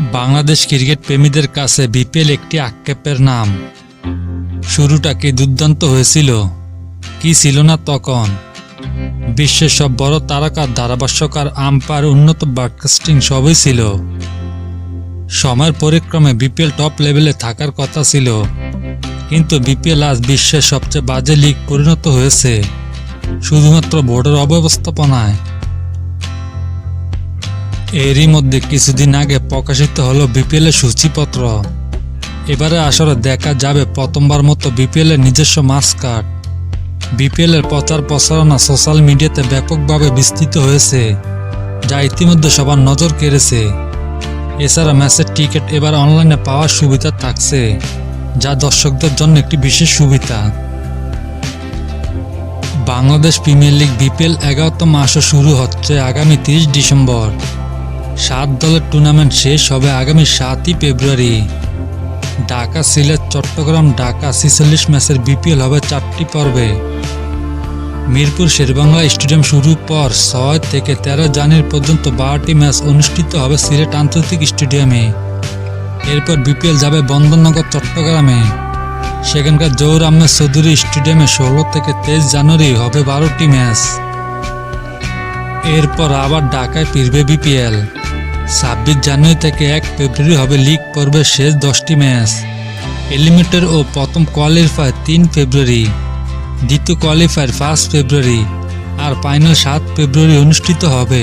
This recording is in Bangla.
বাংলাদেশ ক্রিকেট প্রেমীদের কাছে বিপিএল একটি আক্ষেপের নাম। শুরুটা কি দুর্দান্ত হয়েছিল? কি ছিল না তখন? বিশ্বের সব বড় তারকার ধারাভাষ্যকার আম্পার উন্নত ব্রডকাস্টিং সবই ছিল। সময়ের পরিক্রমে বিপিএল টপ লেভেলে থাকার কথা ছিল। কিন্তু বিপিএল আজ বিশ্বের সবচেয়ে বাজে লিগ পরিণত হয়েছে। শুধুমাত্র বোর্ডের অব্যবস্থাপনায়। এরই মধ্যে কিছুদিন আগে প্রকাশিত হলো বিপিএল এর সূচিপত্র। এবারে আসলে দেখা যাবে প্রথমবার মতো বিপিএল এর নিজস্ব মাস্কাট বিপিএল এর প্রচার প্রচারণা সোশ্যাল মিডিয়াতে ব্যাপকভাবে বিস্তৃত হয়েছে, যা ইতিমধ্যে সবার নজর কেড়েছে। এছাড়া ম্যাচের টিকিট এবার অনলাইনে পাওয়ার সুবিধা থাকছে, যা দর্শকদের জন্য একটি বিশেষ সুবিধা। বাংলাদেশ প্রিমিয়ার লিগ বিপিএল এগারোতম আসর শুরু হচ্ছে আগামী তিরিশ ডিসেম্বর। সাত দলের টুর্নামেন্ট শেষ হবে আগামী সাতই ফেব্রুয়ারি। ঢাকা সিলেট, চট্টগ্রাম, ঢাকা ছিচল্লিশ ম্যাচের বিপিএল হবে চারটি পর্বে। মিরপুর, শেরবাংলা স্টেডিয়াম শুরুর পর ছয় থেকে তেরো জানুয়ারি পর্যন্ত বারোটি ম্যাচ অনুষ্ঠিত হবে সিলেট আন্তর্জাতিক স্টেডিয়ামে। এরপর বিপিএল যাবে বন্দরনগর, চট্টগ্রামে। সেখানকার জৌর আহমেদ চৌধুরী স্টেডিয়ামে ষোলো থেকে তেইশ জানুয়ারি হবে বারোটি ম্যাচ। এরপর আবার ঢাকায় ফিরবে বিপিএল ছাব্বিশ জানুয়ারি থেকে এক ফেব্রুয়ারি হবে লিগ পর্বের শেষ দশটি ম্যাচ। এলিমিনেটর ও প্রথম কোয়ালিফায়ার তিন ফেব্রুয়ারি, দ্বিতীয় কোয়ালিফায়ার ফার্স্ট ফেব্রুয়ারি আর ফাইনাল সাত ফেব্রুয়ারি অনুষ্ঠিত হবে।